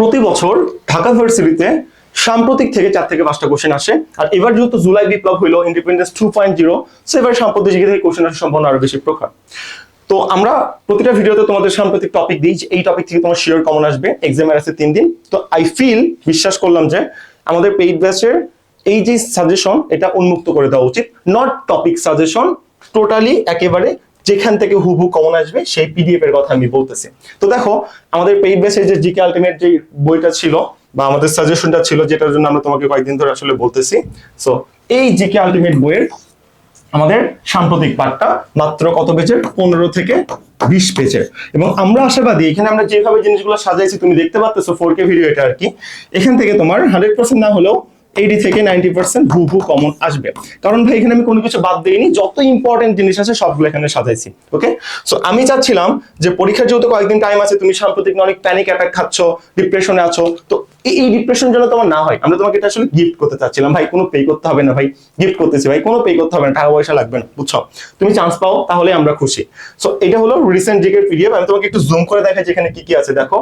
প্রতি বছর ঢাকা ইউনিভার্সিটিতে সাম্প্রতিক থেকে চার থেকে পাঁচটা কোশ্চেন আসে। আর এবার যেহেতু জুলাই বিপ্লব হইল independence two point zero so এবার সাম্প্রতিক থেকে কোশ্চেন আসার সম্ভাবনা আরও বেশি প্রখর। তো আমরা প্রতিটা ভিডিওতে তোমাদের সাম্প্রতিক টপিক দিই এই টপিক থেকে তোমার শিওর কমন আসবে। এক্সামের আছে তিন দিন। তো আই ফিল বিশ্বাস করলাম যে আমাদের পেইড ব্যাচের এই যে সাজেশন এটা উন্মুক্ত করে দেওয়া উচিত। নট টপিক সাজেশন টোটালি একেবারে যেখান থেকে হুবহু কমন আসবে, সেই পিডিএফ এর কথা আমি বলতেছি। তো দেখো, আমাদের পেইড ব্যাচের যে জিকে আলটিমেট যে বইটা ছিল, বা আমাদের সাজেশনটা ছিল, যেটার জন্য আমরা তোমাকে কয়েকদিন ধরে আসলে বলতেছি। সো এই জিকে আলটিমেট বইয়ের আমাদের সাম্প্রতিক পাঠটা মাত্র কত পেজের? পনেরো থেকে বিশ পেজের। এবং আমরা আশাবাদী, এখানে আমরা যেভাবে জিনিসগুলো সাজাইছি, তুমি দেখতে পাচ্ছ ফোর কে ভিডিও এটা আর কি। এখান থেকে তোমার হান্ড্রেড পার্সেন্ট না হলেও এইটি থেকে নাইনটি পার্সেন্ট ভু ভু কমন আসবে। কারণ ভাই, এখানে আমি কোনো কিছু বাদ দিইনি, যত ইম্পর্টেন্ট জিনিস আছে সবগুলো এখানে সাজাইছি ওকে সো আমি চাচ্ছিলাম যে পরীক্ষার যেহেতু কয়েকদিন টাইম আছে, তুমি সাম্প্রতিক অনেক প্যানিক অ্যাটাক খাচ্ছ ডিপ্রেশনে আছো, তো এই- ডিপ্রেশন যেন তোমার না হয়, আমরা তোমাকে এটা আসলে গিফট করতে চাচ্ছিলাম। ভাই, কোনো পে করতে হবে না ভাই গিফট করতেছি ভাই, কোনো পে করতে হবে না, টাকা পয়সা লাগবে না, বুঝছ? তুমি চান্স পাও তাহলে আমরা খুশি। সো এটা হলো রিসেন্ট জিকের পিডিএফ আমি তোমাকে একটু জুম করে দেখাই যেখানে কি কি আছে, দেখো।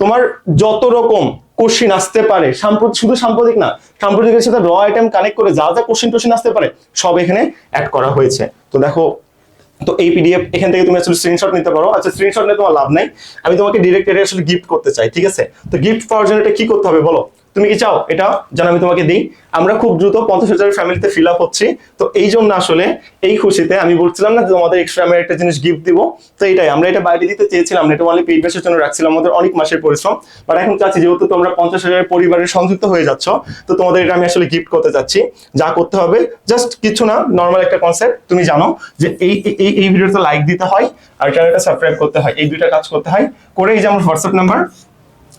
তোমার যত রকম কোশ্চিন আসতে পারে। সাম্প্রতিক শুধু সাম্প্রতিক না, সাম্প্রতিকের সাথে র আইটেম কানেক্ট করে যা যা কোশ্চিন টোশ্চিন আসতে পারে, সব এখানে অ্যাড করা হয়েছে। তো দেখো, তো এই পিডিএফ এখান থেকে তুমি আসলে স্ক্রিনশট নিতে পারো। আচ্ছা স্ক্রিনশট নিয়ে তোমার লাভ নাই। আমি তোমাকে ডিরেক্ট এটা আসলে গিফট করতে চাই, ঠিক আছে? তো গিফট পাওয়ার জন্য এটা কি করতে হবে বলো? তুমি কি চাও? এটা যেন আমি তোমাকে দিই। আমরা খুব দ্রুত পঞ্চাশ হাজারের ফ্যামিলিতে ফিল আপ হচ্ছি। তো এই জন্য আসলে এই খুশিতে আমি বলছিলাম না যে তোমাদের এক্সট্রা আমি একটা জিনিস গিফট দিব। তো এটাই, আমরা এটা বাইরে দিতে চেয়েছিলাম, এটা অনলি পেইড বেসের জন্য রাখছিলাম, আমাদের অনেক মাসের পরিশ্রম। বাট এখন চাচ্ছি, যেহেতু তোমরা পঞ্চাশ হাজারের পরিবারের সংযুক্ত হয়ে যাচ্ছ, তো তোমাদের এটা আমি আসলে গিফট করতে চাচ্ছি। যা করতে হবে জাস্ট কিছু না নর্মাল একটা কনসেপ্ট তুমি জানো যে এই এই এই ভিডিওতে লাইক দিতে হয়, আর চ্যানেলটা সাবস্ক্রাইব করতে হয়, এই দুইটা কাজ করতে হয়। করেই যে আমার হোয়াটসঅ্যাপ নাম্বার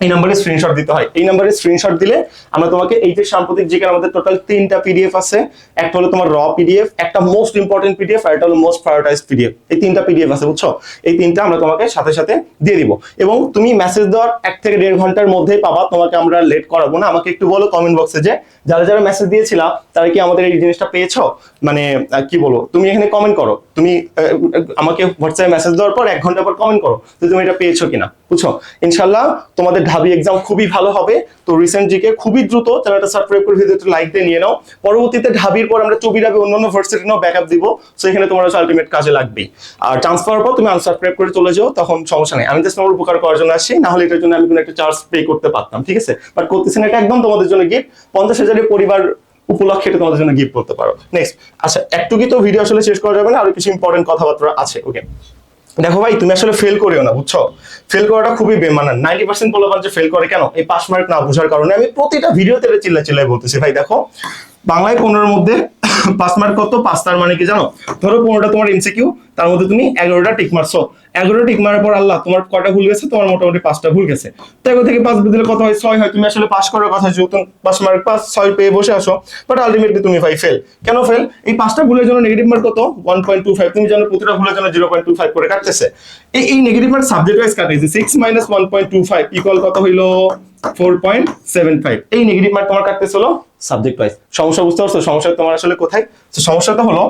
এই নাম্বারে স্ক্রিনশট দিতে হয়। এই নাম্বারে স্ক্রিনশট দিলে আমরা তোমাকে এই যে সাম্প্রতিক জিকের আমাদের টোটাল তিনটা পিডিএফ আছে, একটা হলো তোমার র পিডিএফ একটা মোস্ট ইম্পর্টেন্ট পিডিএফ আর একটা হলো মোস্ট প্রায়োরিটাইজ পিডিএফ এই তিনটা পিডিএফ আছে, বুঝছ? এই তিনটা আমরা তোমাকে সাথে সাথে দিয়ে দিব। এবং তুমি মেসেজ দেওয়ার এক থেকে দেড় ঘণ্টার মধ্যেই পাবা, তোমাকে আমরা লেট করাবো না। আমাকে একটু বলো কমেন্ট বক্সে যে, যারা যারা মেসেজ দিয়েছিলা, তারা কি আমাদের এই জিনিসটা পেয়েছ? মানে কি বলো তুমি এখানে কমেন্ট করো। তুমি আমাকে হোয়াটসঅ্যাপে মেসেজ দেওয়ার পর এক ঘণ্টা পর কমেন্ট করো যে, তুমি এটা পেয়েছ কিনা, বুঝছ? ইনশাল্লাহ তোমাদের ঢাবি এক্সাম খুবই ভালো হবে। তো রিসেন্ট জিকে খুবই দ্রুত চ্যানেলটা সাবস্ক্রাইব করে ভিডিওতে লাইক দিয়ে নিয়ে নাও। পরবর্তীতে ঢাবির পর আমরা চবি ডাবি অন্যান্য ভার্সিটি নাও ব্যাকআপ দিব। সো এখানে তোমার আলটিমেট কাজে লাগবে আর চান্স পাওয়ার পর তুমি আনসাবস্ক্রাইব করে চলে যাও, তখন সমস্যা নেই। আমি জাস্ট আমার উপকার করার জন্য আসি, না হলে এটার জন্য আমি কোনো একটা চার্জ পে করতে পারতাম, ঠিক আছে? বাট করতেছি না এটা একদম তোমাদের জন্য গিফট পঞ্চাশ হাজারের পরিবার উপলক্ষে এটা তোমাদের জন্য গিফট করতে পারো। নেক্সট আচ্ছা একটু কি তো ভিডিও আসলে শেষ করা যাবে না, আরও কিছু ইম্পর্টেন্ট কথাবার্তা আছে ওকে দেখো ভাই, তুমি আসলে ফেল করিও না, বুঝছ? ফেল করাটা খুবই বেমানান নাইনটি পার্সেন্ট পোলাপান যে ফেল করে কেন? এই পাস মার্ক না বোঝার কারণে আমি প্রতিটা ভিডিওতে চিল্লা চিল্লাই বলতেছি। ভাই, দেখো বাংলায় পনেরোর মধ্যে পাস মার্ক কত? পাঁচ তার মানে কি জানো? ধরো পনেরোটা তোমার এমসিকিউ তার মধ্যে তুমি এগারোটা টিক মারছো এগারোটা টিক মারার পর আল্লাহ, তোমার কয়টা ভুল গেছে? তোমার মোটামুটি পাঁচটা ভুল গেছে। তো এগারো থেকে পাঁচ দিলে কত হয়? ছয় হয়। তুমি আসলে পাস করার কথা যেহেতু পাস মার্ক পাস ছয় পেয়ে বসে আসো। বাট আলটিমেটলি তুমি ভাই ফেল কেন ফেল এই পাঁচটা ভুলের জন্য নেগেটিভ মার্ক কত? ওয়ান পয়েন্ট টু ফাইভ তুমি জানো প্রতিটা ভুলের জন্য জিরো পয়েন্ট টু ফাইভ করে কাটতেছে। এই এই negative mark subject wise কাটাইছে six minus one point two five equal কত হইল? ফোর পয়েন্ট সেভেন ফাইভ এই নেগেটিভ মার্ক তোমার কাটতেছিল সাবজেক্ট ওয়াইজ সমস্যা বুঝতে পারছ? সমস্যা তোমার আসলে কোথায়? তো সমস্যাটা হলো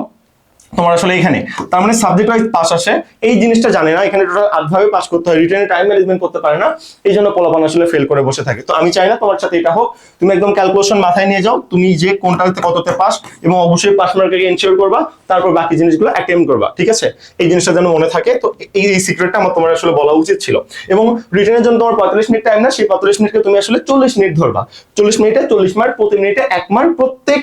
তোমার আসলে এখানে। তার মানে সাবজেক্ট ওয়াইজ পাস আসে। এই জিনিসটা জানে না। এখানে টোটাল আটভাবে পাস করতে হয়। রিটেনে টাইম ম্যানেজমেন্ট করতে পারে না। এই জন্য পোলাপান আসলে ফেল করে বসে থাকে। তো আমি চাই না তোমার সাথে এটা হোক। তুমি একদম ক্যালকুলেশন মাথায় নিয়ে যাও। তুমি যে কোনটাতে কততে পাস এবং অবশ্যই পাস মার্কে এনশিওর করবা। তারপর বাকি জিনিসগুলো অ্যাটেম্প করবা। ঠিক আছে? এই জিনিসটা যেন মনে থাকে। তো এই এই সিক্রেটটা আমার তোমার আসলে বলা উচিত ছিল। এবং রিটেনের জন্য তোমার পঁয়তাল্লিশ মিনিট টাইম না। সেই পঁয়তাল্লিশ মিনিটকে তুমি আসলে চল্লিশ মিনিট ধরবা। চল্লিশ মিনিটে চল্লিশ মার্ক প্রতি মিনিটে এক মার্ক প্রত্যেক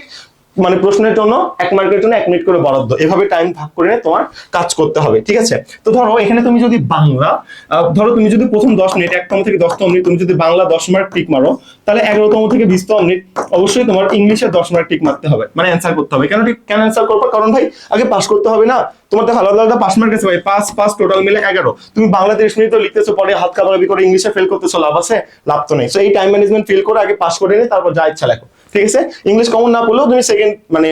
মানে প্রশ্নের জন্য, এক মার্কের জন্য এক মিনিট করে বরাদ্দ। এভাবে টাইম ভাগ করে তোমার কাজ করতে হবে, ঠিক আছে? তো ধরো, এখানে তুমি যদি বাংলা ধরো তুমি যদি প্রথম দশ মিনিট, একতম থেকে দশতম মিনিট তুমি যদি বাংলা দশ মার্ক টিক মারো, তাহলে এগারোতম থেকে বিশতম মিনিট অবশ্যই তোমার ইংলিশে দশ মার্ক টিক মারতে হবে। মানে অ্যান্সার করতে হবে। কেন কেন অ্যান্সার করব? কারণ ভাই, আগে পাস করতে হবে না। তোমার তো আলাদা আলাদা পাস মার্ক আছে ভাই। পাঁচ পাঁচ টোটাল মিলে এগারো। তুমি বাংলা তিরিশ মিনিট তো লিখতেছো, পরে হাত কাবাবি করে ইংলিশে ফেল করতেছো, লাভ আছে? লাভ তো নেই। তো এই টাইম ম্যানেজমেন্ট ফেল করে, আগে পাস করে নিয়ে তারপর যা ইচ্ছা লেখো। ঠিক আছে? ইংলিশ কমন না পড়লেও তুমি সেকেন্ড মানে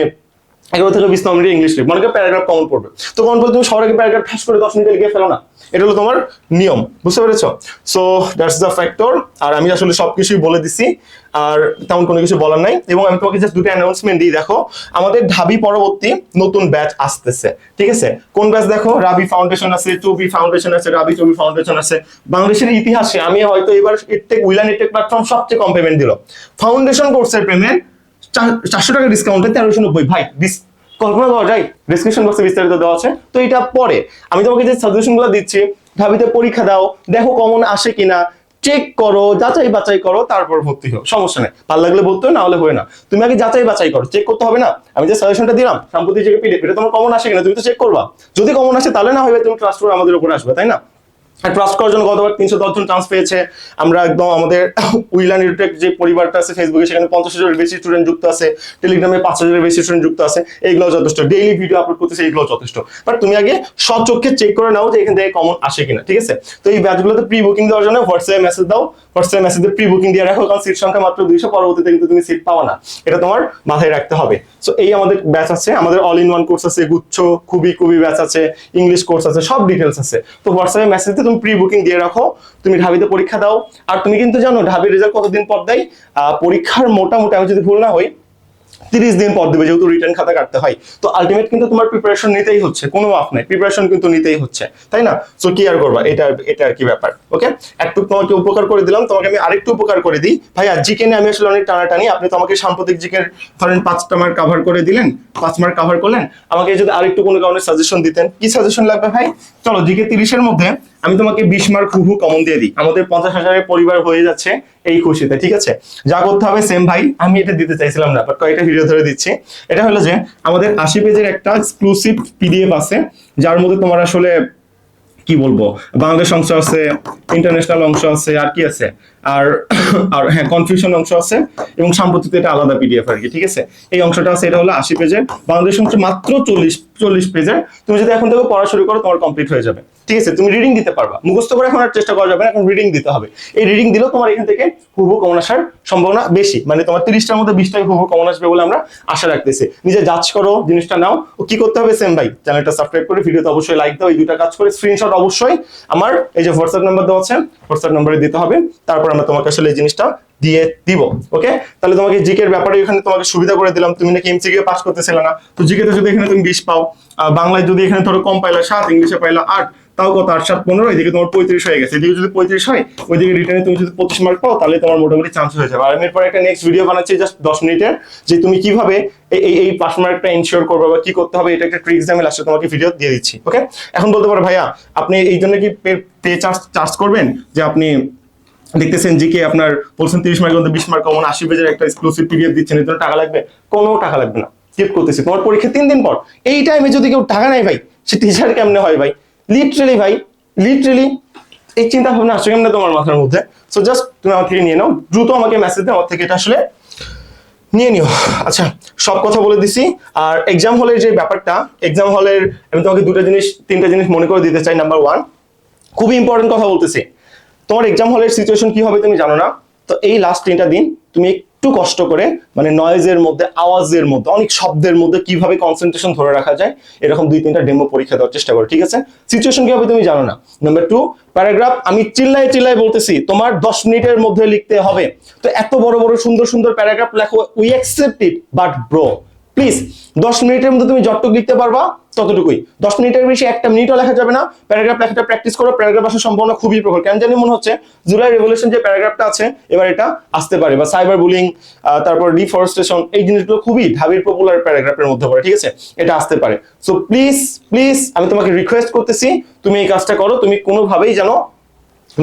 এগারো থেকে বিশ মিনিট ইংলিশ লিখ মনে প্যারাগ্রাফ কমন পড়বে। তো কমন পড়লে তুমি সবার আগে প্যারাগ্রাফ ঠাস করে দশ মিনিটে লিখে ফেলো না। এটা হলো তোমার নিয়ম, বুঝতে পেরেছ? সো দ্যাটস দ্য ফ্যাক্টর আর আমি আসলে সবকিছুই বলে দিছি, আর তেমন কোনো কিছু বলার নাই, এবং আমি তোমাকে জাস্ট দুটো অ্যানাউন্সমেন্ট দিই, দেখো। আমাদের ঢাবি পরবর্তী নতুন ব্যাচ আসতেছে, ঠিক আছে? কোন ব্যাচ দেখো? রাবি ফাউন্ডেশন আছে, টুবি ফাউন্ডেশন আছে, রাবি টুবি ফাউন্ডেশন আছে। বাংলাদেশের ইতিহাসে আমি হয়তো এবার ইটেক উইলান ইটেক প্ল্যাটফর্ম সবচেয়ে কম পেমেন্ট দিল। ফাউন্ডেশন কোর্সের পেমেন্ট চারশো টাকা ডিসকাউন্টে তেরোশো নব্বই। ভাই কল্পনা করা যায় ডিসক্রিপশন বক্সে বিস্তারিত দেওয়া আছে। তো এটা পরে। আমি তোমাকে যে সাজেশনগুলো দিচ্ছি ঢাবিতে পরীক্ষা দাও, দেখো কমন আসে কিনা চেক করো, যাচাই বাছাই করো, তারপর ভর্তি হও। সমস্যা নেই। ভালো লাগলে ভর্তি হও না হলে হয় না। তুমি আগে যাচাই বাছাই করো চেক করতে হবে না। আমি যে সাজেশনটা দিলাম সাম্প্রতিক যে পিডিএফ এটা তোমার কমন আসে কিনা, তুমি তো চেক করবা। যদি কমন আসে, তাহলে না হবে তুমি ট্রাস্ট করে আমাদের উপরে আসবে, তাই না? ট্রাস্ট করার জন্য গতবার তিনশো দশজন চান্স পেয়েছে। আমরা একদম আমাদের উইলান ইউটেক যে পরিবারটা আছে ফেসবুকে সেখানে পঞ্চাশ হাজারের বেশি স্টুডেন্ট যুক্ত আছে। টেলিগ্রামে পাঁচ হাজারের বেশি স্টুডেন্ট যুক্ত আছে। এইগুলো যথেষ্ট। ডেইলি ভিডিও আপলোড করতেছে এইগুলো যথেষ্ট। বাট তুমি আগে সব সচক্ষে চেক করে নাও যে এখান থেকে কমন আসে কিনা, ঠিক আছে? তো এই ব্যাচগুলোতে প্রি বুকিং দেওয়ার জন্য হোয়াটসঅ্যাপে মেসেজ দাও। হোয়াটসঅ্যাপে মেসেজে প্রি বুকিং দিয়ে রাখো, কারণ সিট সংখ্যা মাত্র দুইশো, পরবর্তীতে কিন্তু তুমি সিট পাও না। এটা তোমার মাথায় রাখতে হবে। সো এই আমাদের ব্যাচ আছে, আমাদের অল ইন ওয়ান কোর্স আছে, গুচ্ছ, খুবই খুবই ব্যাচ আছে ইংলিশ কোর্স আছে, সব ডিটেলস আছে। তো হোয়াটসঅ্যাপে মেসেজ দিয়ে তুমি প্রি বুকিং দিয়ে রাখো। তুমি ঢাবিতে পরীক্ষা দাও। আর তুমি কিন্তু জানো, ঢাবির রেজাল্ট কতদিন পর দেয়? পরীক্ষার মোটামুটি আমি যদি ভুল না হই, তিরিশ দিন পর দেবে, যেহেতু রিটার্ন খাতা কাটতে হয়। তো আলটিমেট কিন্তু তোমার প্রিপারেশন নিতেই হচ্ছে। কোনো আপ নাই প্রিপারেশন কিন্তু নিতেই হচ্ছে। তাই না? সো কি আর করবা? এটা এটা আর কি ব্যাপার। ওকে একটু তোমাকে উপকার করে দিলাম। তোমাকে আমি আরেকটু উপকার করে দিই। ভাই আর জিকে আমি আসলে অনেক টানাটানি। আপনি তো আমাকে সাম্প্রতিক জিকের ধরেন পাঁচটা মার্ক কাভার করে দিলেন, পাঁচ মার্ক কাভার করলেন। আমাকে যদি আরেকটু কোনো কারণে সাজেশন দিতেন। কি সাজেশন লাগবে ভাই? চলো, জিকে তিরিশের মধ্যে আমি তোমাকে বিশ মার্ক হুহু কমন দিয়ে দিই। আমাদের পঞ্চাশ হাজারের পরিবার হয়ে যাচ্ছে এই খুশিতে, ঠিক আছে? যা করতে হবে সেম ভাই, আমি এটা দিতে চাইছিলাম না বাট কয়েকটা ভিডিও ধরে দিচ্ছি। এটা হলো যে, আমাদের আশি পেজের একটা এক্সক্লুসিভ পিডিএফ আছে, যার মধ্যে তোমার আসলে, কি বলব, বাংলাদেশ অংশ আছে ইন্টারন্যাশনাল অংশ আছে, আর কি আছে? আর আর হ্যাঁ কনফিউশন অংশ আছে এবং সাম্প্রতিক এটা আলাদা পিডিএফ আর কি, ঠিক আছে? এই অংশটা আছে, এটা হলো আশি পেজের, বাংলাদেশ অংশ মাত্র চল্লিশ চল্লিশ পেজের। তুমি যদি এখন থেকে পড়া শুরু করো, তোমার কমপ্লিট হয়ে যাবে। ঠিক আছে? তুমি রিডিং দিতে পারবা। মুখস্থ করে এখন আর চেষ্টা করা যাবে না, এখন রিডিং দিতে হবে। এই রিডিং দিলেও তোমার এখান থেকে হুবু কমন আসার সম্ভাবনা বেশি। মানে তোমার তিরিশটার মধ্যে বিশটাই হুবু কমন আসবে বলে আমরা আশা রাখতেছি। নিজে যাচ করো জিনিসটা নাও। ও কি করতে হবে? সেম ভাই চ্যানেলটা সাবস্ক্রাইব করে ভিডিওতে অবশ্যই লাইক দাও। এই দুটা কাজ করে স্ক্রিনশট অবশ্যই আমার, এই যে হোয়াটসঅ্যাপ নাম্বার দেওয়া আছে হোয়াটসঅ্যাপ নম্বরে দিতে হবে, তারপর আমরা তোমাকে আসলে এই জিনিসটা দিয়ে দিব ওকে তাহলে তোমাকে জিকে এর ব্যাপারে এখানে তোমাকে সুবিধা করে দিলাম, তুমি নাকি এমসিকিউ পাস করতেছিলে না, তো জিকে তে যদি এখানে তুমি বিশ পাও বাংলায় যদি এখানে ধরো কম পাইলা, সাত, ইংলিশে পাইলা আট তাও কত আট সাত পনেরো, এদিকে তোমার পঁয়ত্রিশ হয়ে গেছে। এদিকে যদি পঁয়ত্রিশ হয়, ওইদিকে রিটার্নে তুমি যদি পঁচিশ মার্ক পাও, তাহলে তোমার মোটামুটি চান্স হয়ে যাবে। আর আমি এরপর একটা নেক্সট ভিডিও বানাচ্ছি জাস্ট দশ মিনিটের, যে তুমি কীভাবে এই, এই- পাস মার্কটা ইনশিওর করবে বা কি করতে হবে, এটা একটা ট্রিক্স আমি লাস্টে তোমাকে ভিডিও দিয়ে দিচ্ছি ওকে এখন বলতে পারো, ভাইয়া, আপনি এই জন্য কি পে চার্জ চার্জ করবেন? যে আপনি দেখতেছেন জিকে আপনার বলছেন তিরিশ মধ্যে বিশ মার্ক কমন, আশি পেজের একটা এক্সক্লুসিভ পিডিএফ দিচ্ছেন, এর জন্য টাকা লাগবে? কোনো টাকা লাগবে না। চেক করতেছি। তোমার পরীক্ষা তিন দিন পর। এই টাইমে যদি কেউ টাকা নেয়, ভাই, সে টিচার কেমনে হয়, ভাই? লিটারেলি ভাই লিটারেলি এই চিন্তা ভাবনা আসছে কেমনে তোমার মাথার মধ্যে? সো জাস্ট তুমি আমার থেকে নিয়ে নাও, দ্রুত আমাকে মেসেজ দাও থেকে এটা আসলে নিয়ে নিও। আচ্ছা সব কথা বলে দিছি। আর এক্সাম হলের যে ব্যাপারটা এক্সাম হলের আমি তোমাকে দুটো জিনিস, তিনটা জিনিস মনে করে দিতে চাই। নাম্বার ওয়ান খুবই ইম্পর্টেন্ট কথা বলতেছি। তোমার এক্সাম হলের সিচুয়েশন কি হবে তুমি জানো না? তো এই লাস্ট তিনটা দিন তুমি একটু কষ্ট করে মানে নয়েজের মধ্যে, আওয়াজের মধ্যে, অনেক শব্দের মধ্যে কীভাবে কনসেন্ট্রেশন ধরে রাখা যায়, এরকম দুই তিনটা ডেমো পরীক্ষা দেওয়ার চেষ্টা করো, ঠিক আছে? সিচুয়েশন কীভাবে তুমি জানো না। নাম্বার টু প্যারাগ্রাফ আমি চিল্লাই চিল্লাই বলতেছি, তোমার দশ মিনিটের মধ্যে লিখতে হবে। তো এত বড় বড় সুন্দর সুন্দর প্যারাগ্রাফ লেখো we accept it but bro please, দশ মিনিটের মধ্যে তুমি যতটুকু লিখতে পারবা, ততটুকুই। দশ মিনিটের বেশি একটা মিনিটও লেখা যাবে না। প্যারাগ্রাফ লেখাটা প্র্যাকটিস করো, প্যারাগ্রাফ আসার সম্ভাবনা খুবই প্রখর। কেন জানি মনে হচ্ছে জুলাই রেভলিউশন যে প্যারাগ্রাফটা আছে, এবার এটা আসতে পারে। বা সাইবার বুলিং তারপর ডিফরেস্টেশন, এই জিনিসগুলো খুবই ঢাবির পপুলার প্যারাগ্রাফের মধ্যে পড়ে, ঠিক আছে? এটা আসতে পারে। সো প্লিজ প্লিজ আমি তোমাকে রিকোয়েস্ট করতেছি, তুমি এই কাজটা করো, তুমি কোনোভাবেই যেন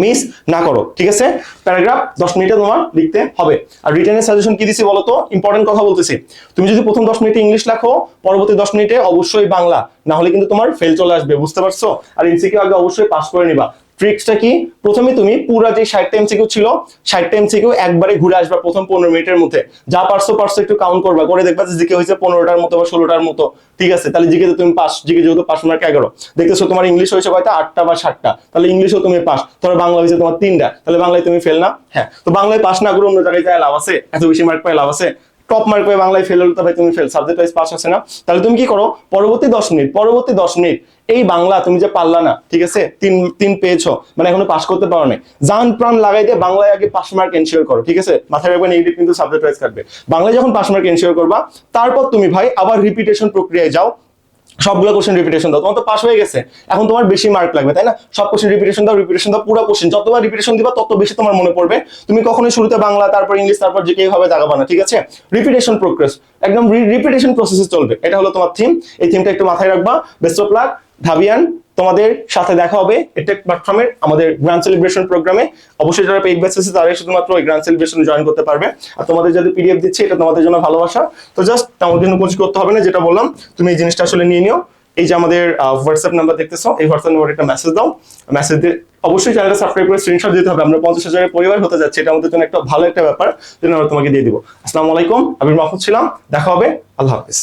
মিস না করো, ঠিক আছে? প্যারাগ্রাফ দশ মিনিটে তোমার লিখতে হবে। আর রিটার্নের সাজেশন কি দিছি বলো তো? ইম্পর্টেন্ট কথা বলতেছি। তুমি যদি প্রথম দশ মিনিটে ইংলিশ লেখো, পরবর্তী দশ মিনিটে অবশ্যই বাংলা। না হলে কিন্তু তোমার ফেল চলে আসবে, বুঝতে পারছ? আর এমসিকিউ আগে অবশ্যই পাস করে নিবা। ট্রিক্সটা কি? প্রথমে তুমি পুরা যে ষাটটা এমসিকিউ ছিল ষাটটা এমসিকিউ একবারে ঘুরে আসবা প্রথম পনেরো মিনিটের মধ্যে। যা পারছ পারছ একটু কাউন্ট করবা। করে দেখবা যে জিকে হয়েছে পনেরোটার মতো বা ষোলোটার মতো। ঠিক আছে? তাহলে জিকে তুমি পাস, জিকে যেহেতু পাস মার্ক এগারো। দেখতেছো তোমার ইংলিশ হয়েছে কয়টা? আটটা বা সাতটা তাহলে ইংলিশও তুমি পাস। তোমার বাংলা হয়েছে তোমার তিনটা। তাহলে বাংলায় তুমি ফেল না? হ্যাঁ। তো বাংলায় পাস না করে অন্য জায়গায় যায়, লাভ আছে? এত বেশি মার্ক পায়, লাভ আছে? টপ মার্ক পেয়ে বাংলায় ফেল হলো তো ভাই তুমি ফেল সাবজেক্ট ওয়াইজ পাস আছে না। তাহলে তুমি কি করো? পরবর্তী দশ মিনিট, পরবর্তী দশ মিনিট এই বাংলা তুমি যে পারলা না, ঠিক আছে? তিন তিন পেয়েছ মানে এখনও পাস করতে পারো নাই। যান প্রাণ লাগাই দিয়ে বাংলায় আগে পাস মার্ক এনশিওর করো, ঠিক আছে? মাথায় রাখবে নেগেটিভ কিন্তু সাবজেক্ট ওয়াইজ কাটবে। বাংলায় যখন পাস মার্ক এনশিওর করবা, তারপর তুমি ভাই আবার রিপিটেশন প্রক্রিয়ায় যাও। সবগুলো কোশ্চেন রিপিটেশন দাও। তোমার তো পাস হয়ে গেছে। এখন তোমার বেশি মার্ক লাগবে, তাই না? সব কোশ্চেন রিপিটেশন দাও রিপিটেশন দাও, পুরো কোশ্চেন যতবার রিপিটেশন দিবা, তত বেশি তোমার মনে পড়বে। তুমি কখনোই শুরুতে বাংলা, তারপর ইংলিশ, তারপর যে কেউ ভাবে দাগাবা না, ঠিক আছে? রিপিটেশন প্রোগ্রেস একদম রিপিটেশন প্রসেসে চলবে। এটা হলো তোমার থিম এই থিমটা একটু মাথায় রাখবা। বেস্ট অফ লাক ঢাবিয়ান তোমাদের সাথে দেখা হবে এটেক প্ল্যাটফর্মের আমাদের গ্র্যান্ড সেলিব্রেশন প্রোগ্রামে অবশ্যই যারা পেইড ব্যাচ আছে, তারাই শুধুমাত্র ওই গ্র্যান্ড সেলিব্রেশন জয়েন করতে পারবে। আর তোমাদের যদি পিডিএফ দিচ্ছে, এটা তোমাদের জন্য ভালোবাসা। তো জাস্ট তেমন কিন্তু কিছু করতে হবে না, যেটা বললাম, তুমি এই জিনিসটা আসলে নিয়ে নিও। এই যে আমাদের হোয়াটসঅ্যাপ নাম্বার দেখতেছো, এই হোয়াটসঅ্যাপ নাম্বারে একটা মেসেজ দাও। মেসেজ দিয়ে অবশ্যই চ্যানেলটা সাবস্ক্রাইব করে স্ক্রিনশট দিতে হবে। আমরা পঞ্চাশ হাজারের পরিবার হতে যাচ্ছে, এটা আমাদের জন্য একটা ভালো একটা ব্যাপার। যেটা আমরা তোমাকে দিয়ে দিব। আসসালামু আলাইকুম আবির মাহমুদ ছিলাম। দেখা হবে, আল্লাহ হাফিজ।